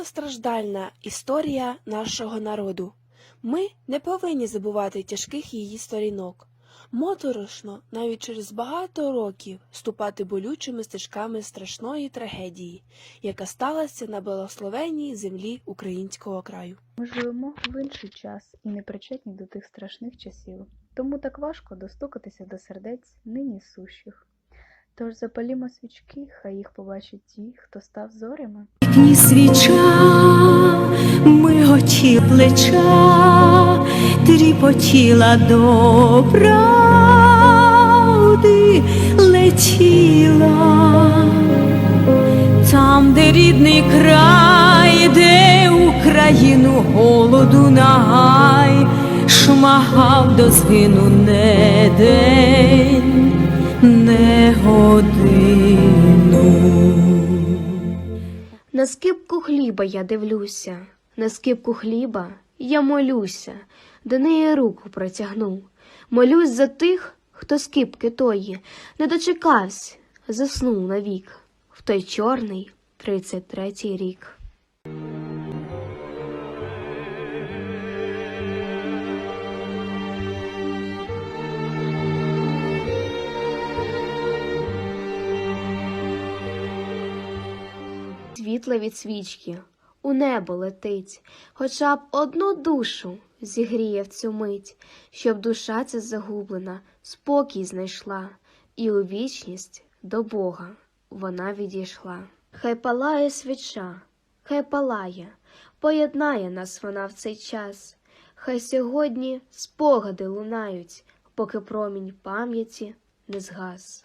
багатостраждальна історія нашого народу. Ми не повинні забувати тяжких її сторінок. Моторошно навіть через багато років ступати болючими стежками страшної трагедії, яка сталася на благословенній землі українського краю. Ми живемо в інший час і не причетні до тих страшних часів, тому так важко достукатися до сердець нині сущих. Тож запалімо свічки, хай їх побачать ті, хто став зорями. Ні свіча, миготі плеча, тріпотіла до правди летіла. Там, де рідний край, де Україну голоду нагай, шмагав до згину не день, не годину. На скипку хліба я дивлюся, на скипку хліба я молюся, до неї руку протягну. Молюсь за тих, хто скипки тої не дочекався, заснув навік в той чорний тридцять третій рік. Світло від свічки у небо летить, хоча б одну душу зігріє в цю мить, щоб душа ця загублена спокій знайшла, і у вічність до Бога вона відійшла. Хай палає свіча, хай палає, поєднає нас вона в цей час. Хай сьогодні спогади лунають, поки промінь пам'яті не згас.